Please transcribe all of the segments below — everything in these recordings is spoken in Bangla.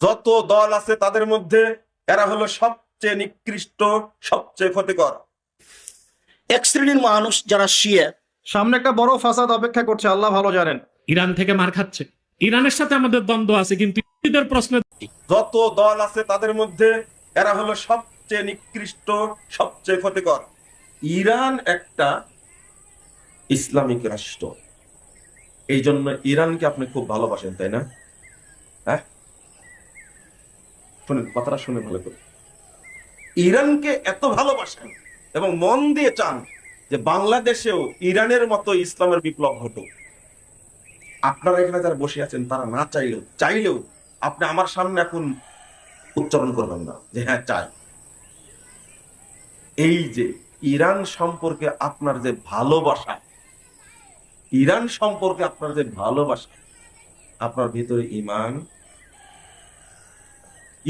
যত দল আছে তাদের মধ্যে এরা হলো সবচেয়ে নিকৃষ্ট সবচেয়ে ক্ষতিকর। এক শ্রেণির মানুষ যারা শিয়া সামনে একটা বড় ফাসাদ অপেক্ষা করছে আল্লাহ ভালো জানেন। ইরান থেকে মার খাচ্ছে। ইরানের সাথে আমাদের দ্বন্দ্ব আছে কিন্তু প্রশ্নে যত দল আছে তাদের মধ্যে এরা হলো সবচেয়ে নিকৃষ্ট সবচেয়ে ক্ষতিকর। ইরান একটা ইসলামিক রাষ্ট্র। এই জন্য ইরানকে আপনি খুব ভালোবাসেন তাই না? হ্যাঁ? শুনেন কথাটা শুনে ভালো করে। ইরানকে এত ভালোবাসেন এবং মন দিয়ে চান যে বাংলাদেশেও ইরানের মতো ইসলামের বিপ্লব ঘটুক। আপনারা এখানে যারা বসে আছেন, তারা না চাইলেও চাইলেও আপনি আমার সামনে এখন উচ্চারণ করবেন না যে হ্যাঁ চাই। এই যে ইরান সম্পর্কে আপনার যে ভালোবাসা, ইরান সম্পর্কে আপনার যে ভালোবাসা, আপনার ভিতরে ইমান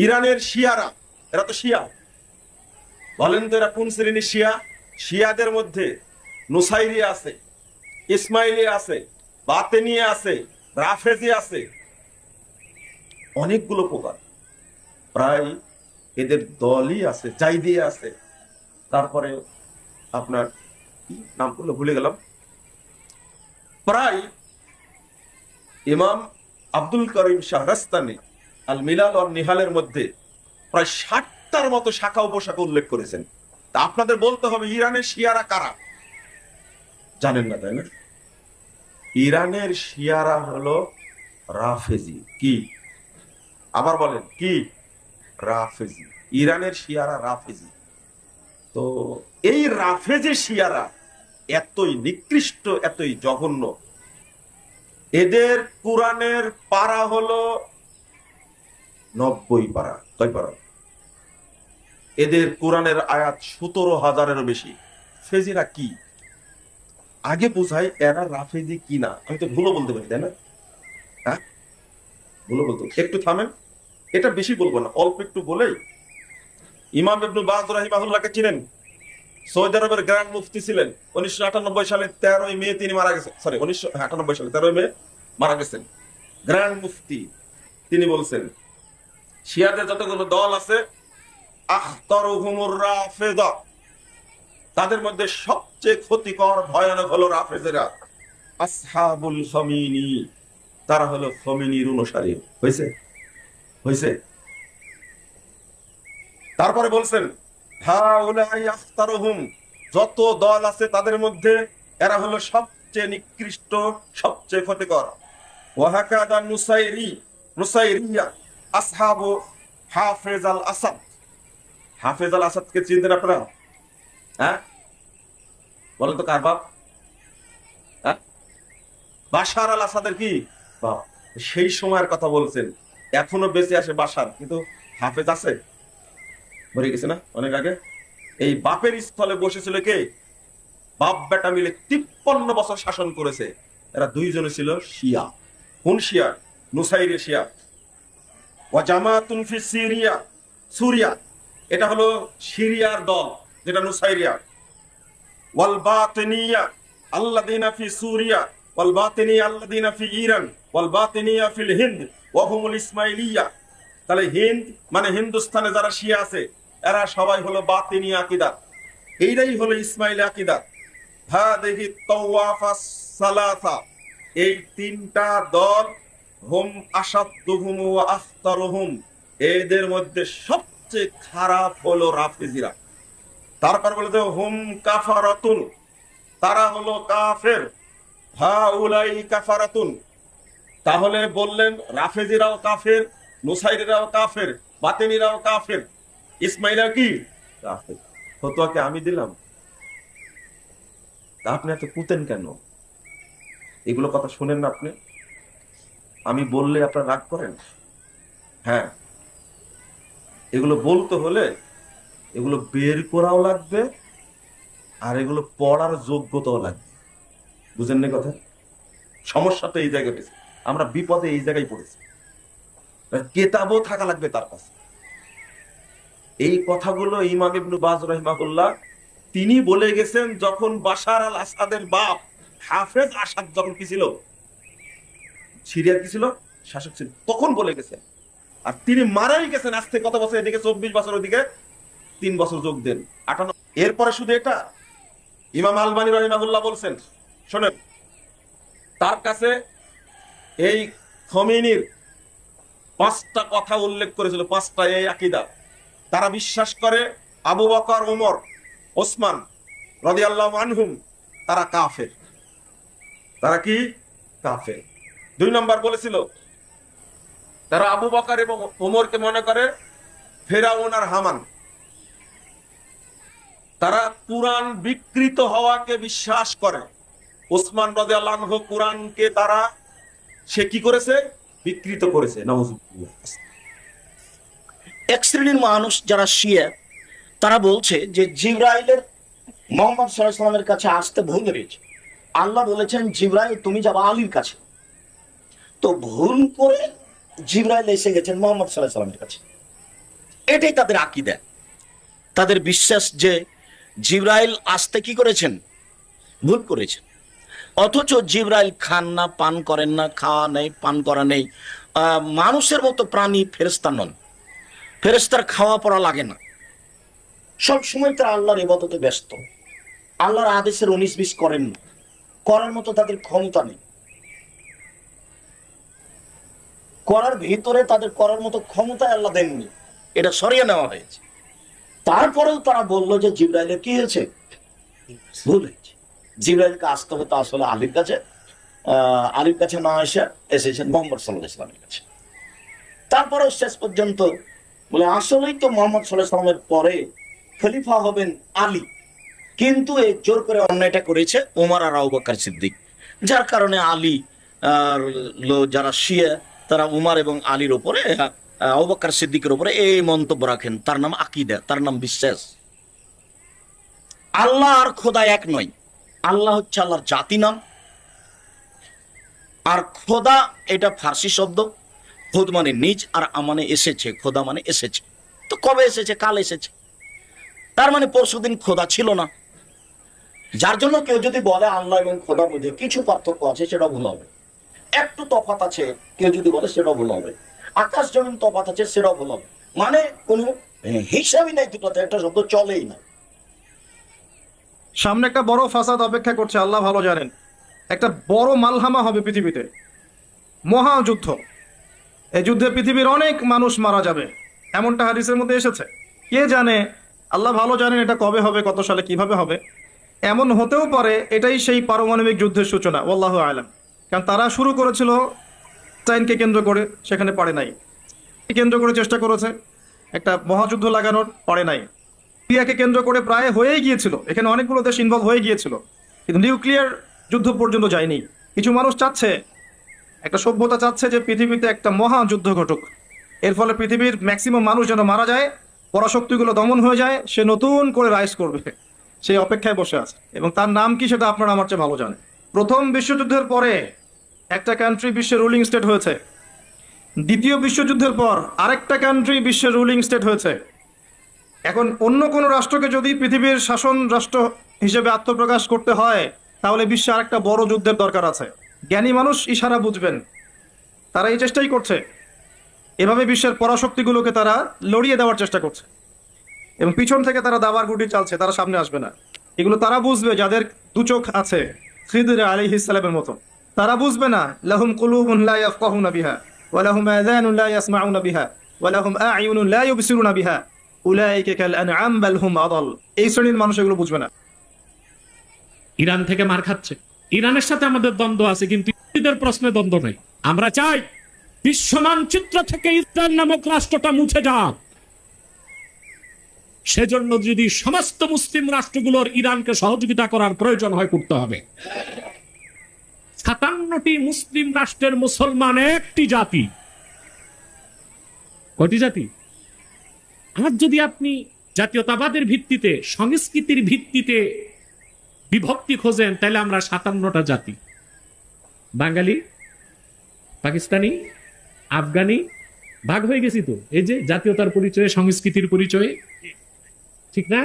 ইরানের শিয়ারা, এরা তো শিয়া। বলেন তো এরা কোন শ্রেণির শিয়া? শিয়াদের মধ্যে নুসাইরি আছে, ইসমাইলি আছে বাতেনিয়ে আছে, রাফেজি আছে। অনেকগুলো প্রকার। প্রায় এদের দলই আছে চাই দিয়ে আছে। তারপরে আপনার নাম করল ভুলে গেলাম। প্রায় ইমাম আব্দুল করিম শাহরাস্তানি আল মিলাল আর নিহালের মধ্যে প্রায় ষাটটার মতো শাখা উপশাখা উল্লেখ করেছেন। তা আপনাদের বলতে হবে ইরানের শিয়ারা কারা? জানেন না, তাই না? ইরানের শিয়ারা হলো রাফেজি। কি? আবার বলেন, কি? রাফেজি। ইরানের শিয়ারা রাফেজি। তো এই রাফেজি শিয়ারা এতই নিকৃষ্ট, এতই জঘন্য। এদের কোরআনের পারা হলো নব্বই পারা, কয় পারা? এদের কোরআনের আয়াত সতেরো হাজারেরও বেশি। ফেজিরা কি? আগে বোঝাই এরা রাফেজি কি না আমি তো ভুলো বলতে পারি, তাই না? হ্যাঁ? ভুলো বলতে। একটু থামেন। এটা বেশি বলব না, অল্প একটু বলেই। ইমাম ইবনু বাজ রাহিমাহুল্লাহকে চিনেন? সৌদি আরবের গ্র্যান্ড মুফতি ছিলেন। উনিশশো আটানব্বই সালে তেরোই মে তিনি মারা গেছেন। সরি উনিশশো আটানব্বই সালে তেরোই মে মারা গেছেন। গ্র্যান্ড মুফতি, তিনি বলছেন শিয়াদের যতগুলো দল আছে রাফেদা। তাদের মধ্যে সবচেয়ে ক্ষতিকর, ভয়ানক হলো রাফেজেরা আসহাবুল খমিনি তারা হলো খমিনির অনুসারী। হয়েছে? হয়েছে? তারপরে বলছেন যত দল আছে তাদের মধ্যে এরা হলো সবচেয়ে নিকৃষ্ট, সবচেয়ে ক্ষতিকর। ওয়াহাকাদা নুসাইরি, নুসাইরিয়া। আসহাবু হাফেজ আল আসাদ। হাফেজ আল আসাদকে চিনতেন আপনারা? হ্যাঁ? বলেন তো কার বাপ? হ্যাঁ? বাশার আল আসাদের কি বাপ? সেই সময়ের কথা বলছেন। এখনও বেঁচে আসে বাসার কিন্তু হাফেজ আছে? মরে গেছে না অনেক আগে? এই বাপের স্থলে বসেছিল কে? বাপ বেটা মিলে তিপ্পান্ন বছর শাসন করেছে। এরা দুইজনে ছিল শিয়া। কোন শিয়া? নুসাইরে শিয়া। ও ফি সিরিয়া, সুরিয়া। এটা হলো সিরিয়ার দল, যেটা নুসাইরিয়া। ওয়াল বাতিনিয়া আল্লাযিনা ফি সুরিয়া, ওয়াল বাতিনিয়া আল্লাযিনা ফি ইরান, ওয়াল বাতিনিয়া ফিল হিন্দ, ওয়া হুমুল ইসমাইলিয়া। তাহলে হিন্দ মানে হিন্দুস্তানে যারা শিয়া আছে, এরা সবাই হলো বাতিনি আকীদা। এইটাই হলো ইসমাইল আকীদা। হাদিহি তাওয়াফাস সালাসা। এই তিনটা দল হুম আখতারুহুম এদের মধ্যে সবচেয়ে খারাপ হলো রাফেজিরা। তারপর বলে দেব হুম কাফারাতুন। তারা হলো কাফের। হাউলাই কাফারাতুন। তাহলে বললেন রাফেজিরাও কাফের, নুসাইরিরাও কাফের, বাতেনিরাও কাফের। ইসমাইলা কি? কাফের। ফতোয়াকে আমি দিলাম। তা আপনি এত কুতেন কেন? এগুলো কথা শুনেন না আপনি? আমি বললে আপনার রাগ করেন? হ্যাঁ। এগুলো বলতে হলে এগুলো বের করাও লাগবে আর এগুলো পড়ার যোগ্যতাও লাগবে। বুঝেন না কথা? সমস্যা তো এই জায়গায় পেয়েছে আমরা বিপদে এই জায়গায় পড়েছি। কেতাবও থাকা লাগবে তার কাছে। এই কথাগুলো ইমাম ইবনু বাজ রহিমাহুল্লাহ তিনি বলে গেছেন যখন বাশার আল আসাদের বাপ হাফেজ আসাদ যখন কি ছিল? সিরিয়ার কি ছিল? শাসক ছিল। তখন বলে গেছেন আর তিনি মারাই গেছেন আজ থেকে কত বছর এদিকে? চব্বিশ বছর ওদিকে। তিন বছর যোগ দেন। আটান্ন এরপরে শুধু এটা, ইমাম আলবানী রহিমাহুল্লাহ বলছেন, শোনেন, তার কাছে এই খমিনির পাঁচটা কথা উল্লেখ করেছিল, পাঁচটা এই আকিদা। তারা বিশ্বাস করে আবু বকর ওমর ওসমান রাদিয়াল্লাহু আনহুম, তারা কাফের। তারা কি? কাফের। দুই নম্বর বলেছিল, তারা আবু বকার এবং ওমরকে মনে করে ফেরাউন আর হামান। তারা কোরআন বিকৃত হওয়াকে বিশ্বাস করে। ওসমান রাদিয়াল্লাহু আনহু কোরআনকে তারা, সে কি করেছে? বিকৃত করেছে এক শ্রেণির মানুষ যারা শিয়া, তারা বলছে যে জিব্রাইলের মোহাম্মদ সাল্লামের কাছে আসতে ভুল হয়েছে আল্লাহ বলেছেন, জিব্রাইল, তুমি যাবা আলীর কাছে। তো ভুল করে জিব্রাইল এসে গেছেন মোহাম্মদ সাল্লাহ সাল্লামের কাছে। এটাই তাদের আকিদা। তাদের বিশ্বাস যে জিব্রাইল আসতে কি করেছেন? ভুল করেছেন। অথচ জিব্রাইল খান না, পান করেন না খাওয়া নেই, পান করা নেই। মানুষের মতো প্রাণী ফেরেস্তা নন। ফেরেস্তার খাওয়া পড়া লাগে না। সব সময় তারা আল্লাহর ইবাদতে ব্যস্ত। আল্লাহর আদেশের উনিশ বিশ করেন না। করার মতো তাদের ক্ষমতা নেই। করার ভিতরে তাদের করার মতো ক্ষমতা আল্লাহ দেননি। এটা সরিয়ে নেওয়া হয়েছে। তারপরেও তারা বলল যে জিব্রাইলের কি হয়েছে? ভুল হয়েছে। জিব্রাইলকে আসতে হতো আসলে আলীর কাছে। আলীর কাছে না এসে এসেছেন মোহাম্মদ সাল্লাহ ইসলামের কাছে। তারপরেও শেষ পর্যন্ত বলে, আসলেই তো মোহাম্মদ সাল্লাহ সাল্লামের পরে খলিফা হবেন আলী। কিন্তু এই জোর করে অন্যায়টা করেছে ওমর আর আবু সিদ্দিক। যার কারণে আলী আর যারা শিয়া তারা উমার এবং আলীর ওপরে বকর সিদ্দিকের উপরে এই মন্তব্য রাখেন। তার নাম আকিদা, তার নাম বিশ্বাস। আল্লাহ আর খোদা এক নয়। আল্লাহ হচ্ছে আল্লাহর জাতি নাম। আর খোদা এটা ফার্সি শব্দ। খোদ মানে নিজ আর আমানে এসেছে। খোদা মানে এসেছে। তো কবে এসেছে? কাল এসেছে। তার মানে পরশুদিন খোদা ছিল না। যার জন্য কেউ যদি বলে আল্লাহ এবং খোদার মধ্যে কিছু পার্থক্য আছে, সেটা ভুল হবে। একটু তফাত আছে, কেউ যদি বলে সেটাও ভুল হবে। আকাশ জমিন তফাত আছে, সেটাও ভুল হবে। মানে কোনো হিসাবই নাই দুটোতে, একটা শব্দ চলেই না। সামনে একটা বড় ফাসাদ অপেক্ষা করছে, আল্লাহ ভালো জানেন। একটা বড় মালহামা হবে পৃথিবীতে। মহাযুদ্ধ। এই যুদ্ধে পৃথিবীর অনেক মানুষ মারা যাবে। এমনটা হাদিসের মধ্যে এসেছে। কে জানে, আল্লাহ ভালো জানেন এটা কবে হবে, কত সালে কীভাবে হবে। এমন হতেও পারে, এটাই সেই পারমাণবিক যুদ্ধের সূচনা আল্লাহ আলম। কারণ তারা শুরু করেছিল চাইনকে কেন্দ্র করে, সেখানে পারে নাই। কেন্দ্র করে চেষ্টা করেছে, একটা মহাযুদ্ধ লাগানোর পারে নাই। সিরিয়াকে কেন্দ্র করে প্রায় হয়েই গিয়েছিল, এখানে অনেকগুলো দেশ ইনভলভ হয়ে গিয়েছিল, কিন্তু নিউক্লিয়ার যুদ্ধ পর্যন্ত যায়নি। কিছু মানুষ চাচ্ছে, একটা সভ্যতা চাচ্ছে যে পৃথিবীতে একটা মহা যুদ্ধ ঘটুক। এর ফলে পৃথিবীর ম্যাক্সিমাম মানুষ যেন মারা যায়, পরাশক্তিগুলো দমন হয়ে যায়, সে নতুন করে রাইজ করবে সেই অপেক্ষায় বসে আছে। এবং তার নাম কি সেটা আপনারা আমার চেয়ে ভালো জানেন। প্রথম বিশ্বযুদ্ধের পরে একটা কান্ট্রি বিশ্বের রুলিং স্টেট হয়েছে। দ্বিতীয় বিশ্বযুদ্ধের পর আরেকটা কান্ট্রি বিশ্বের রুলিং স্টেট হয়েছে। এখন অন্য কোনো রাষ্ট্রকে যদি পৃথিবীর শাসন রাষ্ট্র হিসেবে আত্মপ্রকাশ করতে হয়, তাহলে বিশ্বে আরেকটা বড় যুদ্ধের দরকার আছে। জ্ঞানী মানুষ ইশারা বুঝবেন। তারা এই চেষ্টাই করছে। এভাবে বিশ্বের পরাশক্তিগুলোকে তারা লড়িয়ে দেওয়ার চেষ্টা করছে। এবং পিছন থেকে তারা দাবার গুটি চালছে, তারা সামনে আসবে না। এগুলো তারা বুঝবে, যাদের দু চোখ আছে। খিদির আলী ইসলামের মতো। তারা বুঝবে না, লাহুম ইয়াফকাহুনা বিহা, ওয়া লাহুম ইয়াসমাউনা বিহা, ওয়া লাহুম ইউবসিরুনা বিহা। উলাইকা কাল আনআম বাল হুম আদাল। এই শ্রেণির মানুষ এগুলো বুঝবে না। ইরান থেকে মার খাচ্ছে। ইরানের সাথে আমাদের দ্বন্দ্ব আছে, কিন্তু দ্বন্দ্ব নেই। আমরা চাই বিশ্ব মানচিত্র থেকে ইসরায়েল নামক রাষ্ট্রটা মুছে যাক। সেজন্য যদি সমস্ত মুসলিম রাষ্ট্রগুলোর ইরানকে সহযোগিতা করার প্রয়োজন হয়, করতে হবে। সাতান্নটি মুসলিম রাষ্ট্রের মুসলমান একটি জাতি। কটি জাতি? আর যদি আপনি জাতীয়তাবাদের ভিত্তিতে, সংস্কৃতির ভিত্তিতে বিভক্তি খোঁজেন, তাহলে আমরা সাতান্নটা জাতি। বাঙালি, পাকিস্তানি, আফগানি ভাগ হয়ে গেছি তো? এই যে জাতীয়তার পরিচয়ে, সংস্কৃতির পরিচয়ে ঠিক না?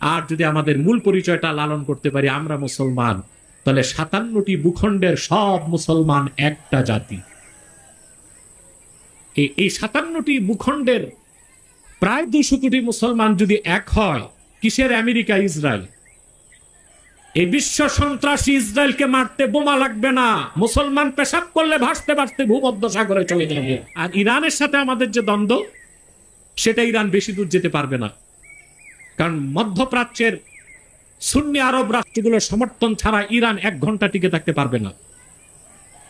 আর যদি আমাদের মূল পরিচয়টা লালন করতে পারি আমরা মুসলমান তাহলে সাতান্নটি ভূখণ্ডের সব মুসলমান একটা জাতি। এই সাতান্নটি ভূখণ্ডের প্রায় দুশো কোটি মুসলমান যদি এক হয় কিসের আমেরিকা ইসরায়েল? এই বিশ্ব সন্ত্রাসী ইসরায়েলকে মারতে বোমা লাগবে না। মুসলমান পেশাব করলে ভাসতে ভাসতে ভূমধ্য সাগরে চলে যাবে। আর ইরানের সাথে আমাদের যে দ্বন্দ্ব সেটা ইরান বেশি দূর যেতে পারবে না। কারণ মধ্যপ্রাচ্যের সুন্নি আরব রাষ্ট্রগুলোর সমর্থন ছাড়া ইরান এক ঘণ্টা টিকে থাকতে পারবে না।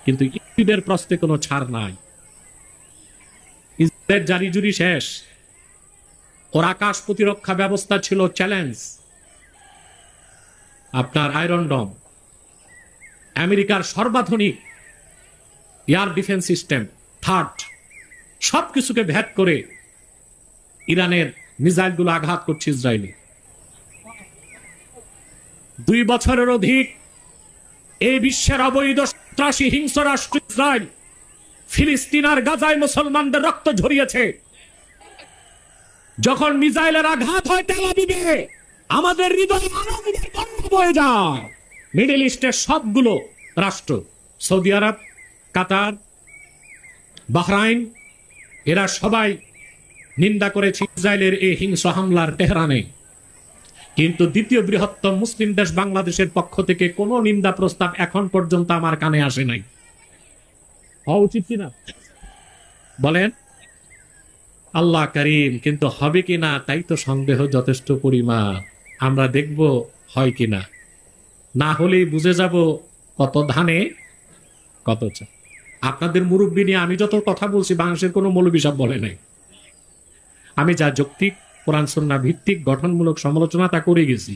কিন্তু ইহুদের প্রশ্নে কোনো ছাড় নাই। ইসরায়েলের জারি জুরি শেষ। ওর আকাশ প্রতিরক্ষা ব্যবস্থা ছিল চ্যালেঞ্জ। আপনার আয়রন ডম। আমেরিকার সর্বাধুনিক এয়ার ডিফেন্স সিস্টেম, থার্ড সব কিছুকে ভ্যাট করে ইরানের মিসাইলগুলো আঘাত করছে ইসরায়েলে। দুই বছরের অধিক এই বিশ্বের অবৈধ সন্ত্রাসী হিংস্র রাষ্ট্র ইসরায়েল ফিলিস্তিন আর গাজায় মুসলমানদের রক্ত ঝরিয়েছে। যখন মিসাইলের আঘাত হয় তেল আবিবে, আমাদের হৃদয়ে বয়ে যায়। মিডল ইস্টের সবগুলো রাষ্ট্র, সৌদি আরব, কাতার, বাহরাইন, এরা সবাই নিন্দা করেছে ইসরায়েলের এই হিংস্র হামলার তেহরানে। কিন্তু দ্বিতীয় বৃহত্তম মুসলিম দেশ বাংলাদেশের পক্ষ থেকে কোনো নিন্দা প্রস্তাব এখন পর্যন্ত আমার কানে আসে নাই। হওয়া উচিত কিনা? বলেন। আল্লাহ করিম, কিন্তু হবে কিনা তাই তো সন্দেহ যথেষ্ট পরিমাণ। আমরা দেখব হয় কিনা। না হলেই বুঝে যাব কত ধানে, কত আপনাদের মুরব্বী নিয়ে আমি যত কথা বলছি বাংলাদেশের কোনো মৌলবী বলে নাই। আমি যা যৌক্তিক কোরআন সন্না ভিত্তিক গঠনমূলক সমালোচনা তা করে গেছি।